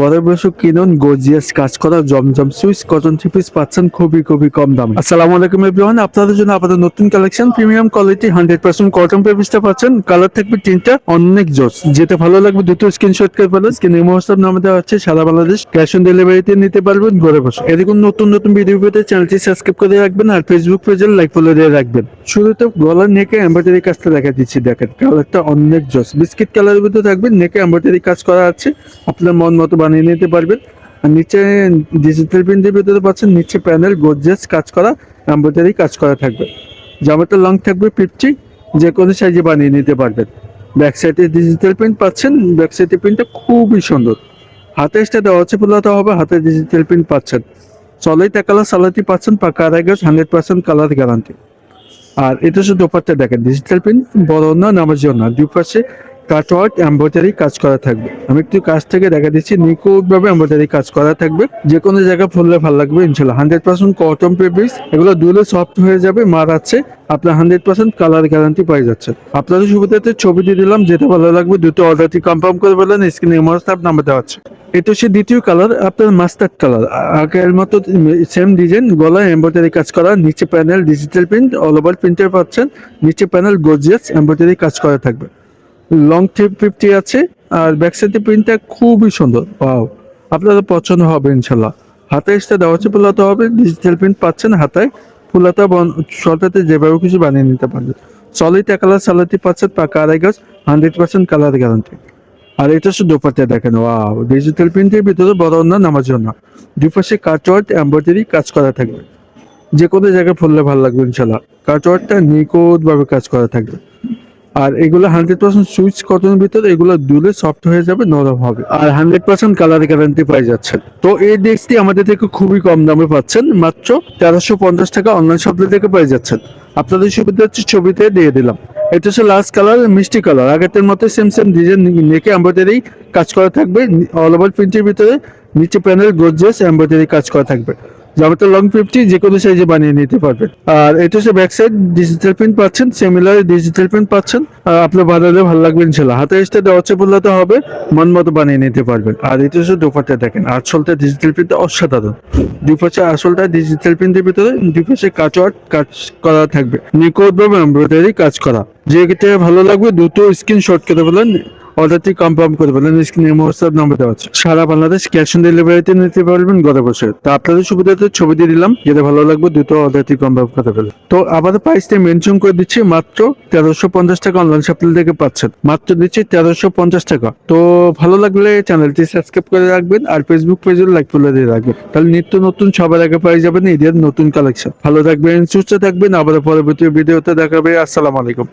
ঘরে বসে কিনুন, গর্জিয়াস কাজ করা, জমজম সুইচ, কটন থ্রি পাচ্ছেন খুবই খুবই কম দামে। আসসালামু আলাইকুম এভরিওয়ান আপনাদের জন্য আপনাদের নতুন collection premium quality hundred percent cotton পেপিসটা পাচ্ছেন। কালার থাকবে তিনটা, অনেক জোস। যেটা ভালো লাগবে দুটো স্ক্রিনশট করে ফেলেন। স্ক্রিনে মহোৎসব নামে দেওয়া হচ্ছে সারা বাংলাদেশ ক্যাশ অন ডেলিভারিতে নিতে পারবেন, ঘরে বসে। এরকম নতুন নতুন ভিডিও পেতে চ্যানেলটি সাবস্ক্রাইব করে রাখবেন আর ফেসবুক পেজে লাইক ফলো দিয়ে রাখবেন। শুরুতে গলার নেকে এমব্রয়ডারি কাজটা দেখা দিচ্ছি, দেখেন। কালারটা অনেক জোস। বিস্কিট কালারের ভিতরে থাকবে, নেকে এমব্রয়ডারি কাজ করা আছে। আপনার মন মতো বানিয়ে নিতে পারবেন। নিচে ডিজিটাল প্রিন্টের ভিতরে পাচ্ছেন, নিচে প্যানেল গোর্জিয়াস কাজ করা, এমব্রয়ডারি কাজ করা থাকবে। জামাটা লং থাকবে ফিফটি যে কোনো সাইজে বানিয়ে নিতে পারবেন। ব্যাক সাইডে ডিজিটাল প্রিন্ট পাচ্ছেন ব্যাক সাইডের প্রিন্টটা খুবই সুন্দর। হাতে এসটা দেওয়া আছে ফুলাতে হবে, হাতে ডিজিটাল প্রিন্ট পাচ্ছেন। চলেই কালার সালাতি পাচ্ছেন, পাকা আড়াই গাছ হান্ড্রেড পার্সেন্ট কালার গ্যারান্টি আর এটা শুধু দোপারটা দেখেন ডিজিটাল প্রিন্ট বড় না নামার জন্য দুই পাশে কাটওয়ার্ক এম্ব্রয়ডারি কাজ করা থাকবে। আমি একটু কাজ থেকে দেখা দিচ্ছি নিখুঁত ভাবে এম্ব্রয়ডারি কাজ করা থাকবে। যে কোনো জায়গায় ফুললে ভালো লাগবে, ইনশাল্লাহ। হান্ড্রেড পার্সেন্ট কটন পেপিস এগুলো দুলে সফট হয়ে যাবে, মার আছে। আপনার হান্ড্রেড পার্সেন্ট কালার গ্যারান্টি পাই যাচ্ছে। আপনাদের সুবিধাতে ছবি দিয়ে দিলাম, যেটা ভালো লাগবে দুটো অর্ডারটি কনফার্ম করে বললেন স্ক্রিনে হোয়াটসঅ্যাপ নাম্বার দেওয়া আছে। এটা হচ্ছে দ্বিতীয় কালার আপনার মাস্টার্ড কালার আগের মতো সেম ডিজাইন গলায় এম্ব্রয়ডারি কাজ করা, নিচে panel digital print all over printer পাচ্ছেন। নিচে প্যানেল গর্জিয়াস এম্ব্রয়ডারি কাজ করা থাকবে। লং থ্রি ফিফটি আছে, আর ব্যাক সাইডের প্রিন্টটা খুবই সুন্দর ওয়াও আপনাদের পছন্দ হবে ইনশাল্লাহ। হাতে এসে দেওয়া হচ্ছে ফুলাতে হবে ডিজিটাল প্রিন্ট পাচ্ছেন হাতায়, ফুলাতা শর্টাতে যেভাবে কিছু বানিয়ে নিতে পারবেন। সলিড কালার সালাতি পাচ্ছেন পাকা আড়াই গাছ হান্ড্রেড পার্সেন্ট কালার গ্যারান্টি আর এটা শুধু দোপাট্টা দেখেন ওয়াও ডিজিটাল প্রিন্টের ভিতরে বড় না নামার জন্য। দুপাশে কাটওয়ার্ড এম্ব্রয়ডারি কাজ করা থাকবে। যে কোনো জায়গায় ফুললে ভালো লাগবে ইনশাল্লাহ। কাটওয়ার্ডটা নিখুঁত ভাবে কাজ করা থাকবে। আর এগুলো হান্ড্রেড পার্সেন্ট সুইচ কটনের ভিতরে, এগুলো দুলে সফট হয়ে যাবে, নরম হবে। আর হান্ড্রেড পার্সেন্ট কালার গ্যারান্টি পাই যাচ্ছেন। তো এই ডেস্কটি আমাদের থেকে খুবই কম দামে পাচ্ছেন, মাত্র তেরোশো পঞ্চাশ টাকা অনলাইন শপে থেকে পেয়ে যাচ্ছেন। আপনাদের সুবিধা হচ্ছে ছবিতে দিয়ে দিলাম। এটা হচ্ছে লাস্ট কালার মিষ্টি কালার আগের মতো সেম সেম ডিজাইন নেকে এম্ব্রয়ডারি কাজ করা থাকবে অল ওভার প্রিন্টের ভিতরে, নিচে প্যানেল গোর্জিয়াস এম্ব্রয়ডারি কাজ করা থাকবে। জামাটা লং ফিফটি যে কোনো সাইজে বানিয়ে নিতে পারবেন আর এটা হচ্ছে ব্যাক সাইড ডিজিটাল প্রিন্ট পাচ্ছেন সিমিলার ডিজিটাল প্রিন্ট পাচ্ছেন। আপনার বানালে ভালো লাগবে ইনশাল্লাহ। হাতে দেওয়া হচ্ছে বলতে হবে, মন মতো বানিয়ে নিতে পারবেন। আর এটা হচ্ছে দুপাটটা দেখেন আসলটা ডিজিটাল প্রিন্টটা অসাধারণ। দুই পাশে আসলটা ডিজিটাল প্রিন্টের ভিতরে দুই পাশে কাটওয়ার্ক কাজ করা থাকবে। নিখুঁত ভাবে এমব্রয়ডারি কাজ করা। যেটা ভালো লাগবে দুটো স্ক্রিনশট কেটে বলেন অর্ডারটি কনফার্ম করে বলেন স্ক্রিনে হোয়াটসঅ্যাপ নাম্বার দেওয়া আছে। সারা বাংলাদেশ ক্যাশ অন ডেলিভারিতে নিতে পারবেন ঘরে বসে তো আপনাদের সুবিধাতে ছবি দিয়ে দিলাম যেটা ভালো লাগবে দুটো অর্ডারটি কনফার্ম করে ফেলেন। তো আবার প্রাইসটা মেনশন করে দিচ্ছি, মাত্র তেরোশো পঞ্চাশ টাকা অনলাইন শপিং থেকে পাচ্ছেন। মাত্র দিচ্ছি তেরোশো পঞ্চাশ টাকা। তো ভালো লাগলে চ্যানেলটি সাবস্ক্রাইব করে রাখবেন আর ফেসবুক পেজে লাইক ফলো দিয়ে রাখবেন। তাহলে নিত্য নতুন সবার আগে পেয়ে যাবেন ঈদের নতুন কালেকশন ভালো থাকবেন, সুস্থ থাকবেন আবার পরবর্তী ভিডিওতে দেখাবে। আসসালামু আলাইকুম।